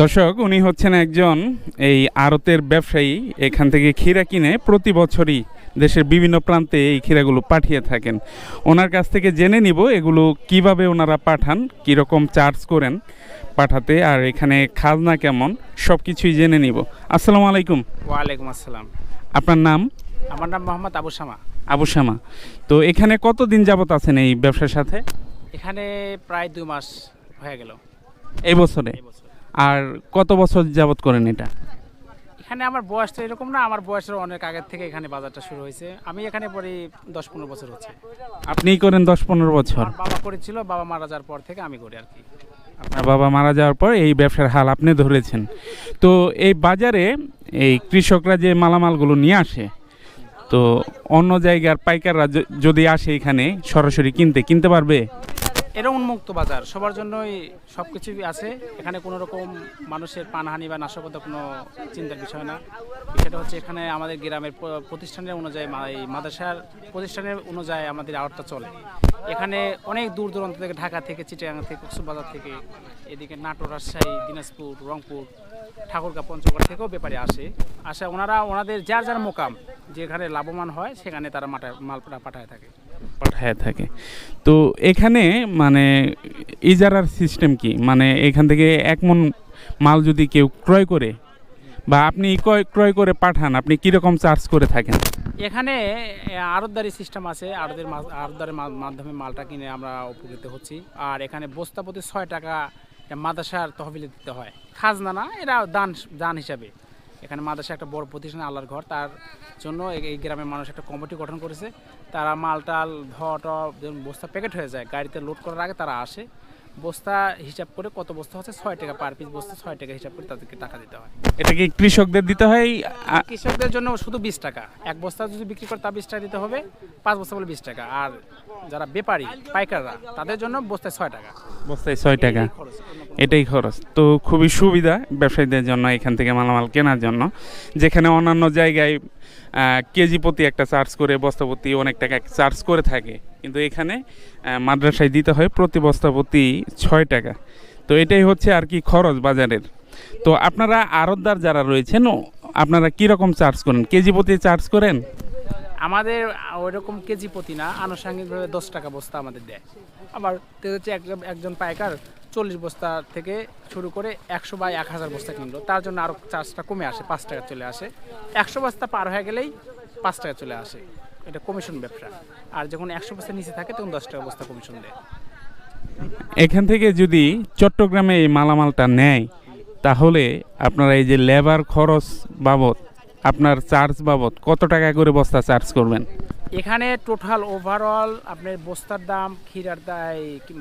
দর্শক উনি হচ্ছেন একজন এই আড়তের ব্যবসায়ী। এখান থেকে ক্ষীরা কিনে প্রতি বছরই দেশের বিভিন্ন প্রান্তে এই ক্ষীরাগুলো পাঠিয়ে থাকেন। ওনার কাছ থেকে জেনে নিব এগুলো কীভাবে ওনারা পাঠান কীরকম চার্জ করেন পাঠাতে আর এখানে খাজনা কেমন সব কিছুই জেনে নিব। আসসালামু আলাইকুম। ওয়ালাইকুম আসসালাম। আপনার নাম? আমার নাম মোহাম্মদ আবু শামা। আবু শামা। তো এখানে কতদিন যাবত আছেন এই ব্যবসার সাথে? এখানে প্রায় দুই মাস হয়ে গেল। এই বছরে? এই বছর। আর কত বছর যাবত করেন এটা? এখানে আমার বয়সটা এরকম না আমার বয়সের অনেক আগের থেকে এখানে বাজারটা শুরু হয়েছে। আমি এখানে পরে দশ পনেরো বছর হচ্ছে। আপনিই করেন দশ পনেরো বছর? বাবা করেছিল বাবা মারা যাওয়ার পর থেকে আমি করি আর কি। আপনার বাবা মারা যাওয়ার পর এই ব্যবসার হাল আপনি ধরেছেন। তো এই বাজারে এই কৃষকরা যে মালামালগুলো নিয়ে আসে তো অন্য জায়গার পাইকাররা যদি আসে এখানে সরাসরি কিনতে কিনতে পারবে? এটা উন্মুক্ত বাজার। সবার জন্যই সব কিছুই আছে। এখানে কোনো রকম মানুষের পানহানি বা নাশকতা কোনো চিন্তার বিষয় না। বিষয়টা হচ্ছে এখানে আমাদের গ্রামের প্রতিষ্ঠানের অনুযায়ী মাদ্রাসার প্রতিষ্ঠানের অনুযায়ী আমাদের আওয়ারটা চলে। এখানে অনেক দূর দূরান্ত থেকে ঢাকা থেকে, চিটাগাং থেকে, কক্সবাজার থেকে, এদিকে নাটোর, রাজশাহী, দিনাজপুর, রংপুর, ঠাকুরগা, পঞ্চগড় থেকেও ব্যাপারে আসে। আসে ওনারা, ওনাদের যার যার মোকাম, যেখানে লাভবান হয়, সেখানে তারা মাটা মাল পাঠায় থাকে। পাঠায় থাকে। তো এখানে মানে ইজারার সিস্টেম কি? মানে এখান থেকে এক মন মাল যদি কেউ ক্রয় করে বা আপনি ক্রয় করে পাঠান, আপনি কীরকম চার্জ করে থাকেন? এখানে আড়তদারি সিস্টেম আছে, আড়তের আড়তদারের মাধ্যমে মালটা কিনে আমরা উপকৃত হচ্ছি। আর এখানে বস্তা প্রতি ছয় টাকা মাদ্রাসার তহবিলে দিতে হয়। খাজনা না এটা দান দান হিসাবে। এখানে মাদ্রাসা একটা বড় প্রতিষ্ঠান, আল্লাহর ঘর। তার জন্য এই- গ্রামের মানুষ একটা কমিটি গঠন করেছে। তারা মাল টাল ধোয়া টপ বস্তা প্যাকেট হয়ে যায়। গাড়িতে লোড করার আগে তারা আসে। বস্তা হিসাব করে কত বস্তা হচ্ছে? ছয় টাকা পার পিস বস্তা ছয় টাকা হিসাব করে তাদেরকে টাকা দিতে হয়। এটা কি কৃষকদের দিতে হয়? কৃষকদের জন্য শুধু বিশ টাকা। এক বস্তা যদি বিক্রি করে তা বিশ টাকা দিতে হবে পাঁচ বস্তা বলে বিশ টাকা। আর যারা ব্যাপারী পাইকাররা তাদের জন্য বস্তায় ছয় টাকা। বস্তায় ছয় টাকা। এটাই খরচ। তো খুবই সুবিধা ব্যবসায়ীদের জন্য এখান থেকে মালামাল কেনার জন্য। যেখানে অন্যান্য জায়গায় কেজি প্রতি একটা চার্জ করে বস্তা প্রতি অনেক টাকা চার্জ করে থাকে। কিন্তু এখানে মাদ্রাসায় দিতে হয় প্রতি বস্তা প্রতি ছয় টাকা। তো এটাই হচ্ছে আর কি খরচ বাজারের। তো আপনারা আড়তদার যারা রয়েছেন, আপনারা কি রকম চার্জ করেন? কেজি প্রতি চার্জ করেন? আমাদের ওই রকম কেজি প্রতি না, আনুষঙ্গিকভাবে দশ টাকা বস্তা আমাদের দেয়। আবার হচ্ছে একজন একজন পাইকার চল্লিশ বস্তা থেকে শুরু করে একশো বা এক হাজার বস্তা কিনলো। তার জন্য আরও চার্জটা কমে আসে, পাঁচ টাকা চলে আসে। একশো বস্তা পার হয়ে গেলেই পাঁচ টাকা চলে আসে। এটা কমিশন ব্যবসা। আর যখন একশো বস্তা নিচে থাকে তখন দশ টাকা বস্তা কমিশন দেয়। এখান থেকে যদি চট্টগ্রামে এই মালামালটা নেয় তাহলে আপনারা এই যে লেবার খরচ বাবদ আপনার চার্জ বাবদ কত টাকা করে বস্তা চার্জ করবেন? এখানে টোটাল ওভারঅল আপনার বস্তার দাম ক্ষীরার দাম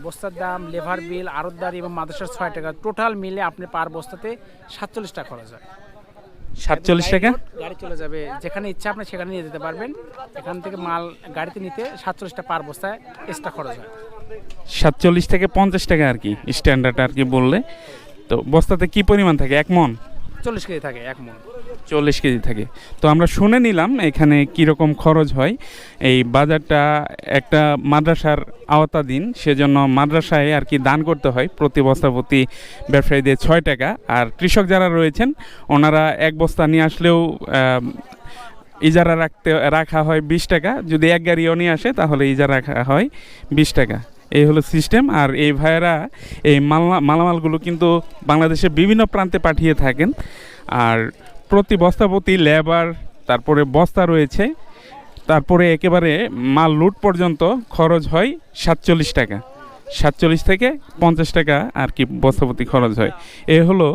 বস্তার দাম লেভার বিল আরতদারি এবং মাদ্রাসার ছয় টাকা টোটাল মিলে আপনি পার বস্তাতে সাতচল্লিশ টাকা খরচ হয়। সাতচল্লিশ টাকা? গাড়ি চলে যাবে। যেখানে ইচ্ছা আপনি সেখানে নিয়ে যেতে পারবেন। এখান থেকে মাল গাড়িতে নিতে সাতচল্লিশটা পার বস্তায় এক্সট্রা খরচ হয়। সাতচল্লিশ থেকে পঞ্চাশ টাকা আর কি স্ট্যান্ডার্ড আর কি বললে। তো বস্তাতে কি পরিমাণ থাকে? এক মন? চল্লিশ কেজি থাকে এক মন। চল্লিশ কেজি থাকে। তো আমরা শুনে নিলাম এখানে কীরকম খরচ হয়। এই বাজারটা একটা মাদ্রাসার আওতাধীন, সেজন্য মাদ্রাসায় আর কি দান করতে হয় প্রতি বস্তা প্রতি ব্যবসায়ীদের ছয় টাকা। আর কৃষক যারা রয়েছেন, ওনারা এক বস্তা নিয়ে আসলেও ইজারা রাখতে, রাখা হয় বিশ টাকা। যদি এক গাড়িও নিয়ে আসে, তাহলে ইজারা রাখা হয় বিশ টাকা। এই হলো সিস্টেম। আর এই ভাইয়েরা এই মালা মালামালগুলো কিন্তু বাংলাদেশের বিভিন্ন প্রান্তে পাঠিয়ে থাকেন। আর প্রতি বস্তা প্রতি লেবার, তারপরে বস্তা রয়েছে। তারপরে একেবারে মাল লুট পর্যন্ত খরচ হয় সাতচল্লিশ টাকা। সাতচল্লিশ থেকে পঞ্চাশ টাকা আর কি বস্তাপতি খরচ হয়। এ হলো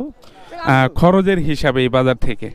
খরচের হিসাবে এই বাজার থেকে।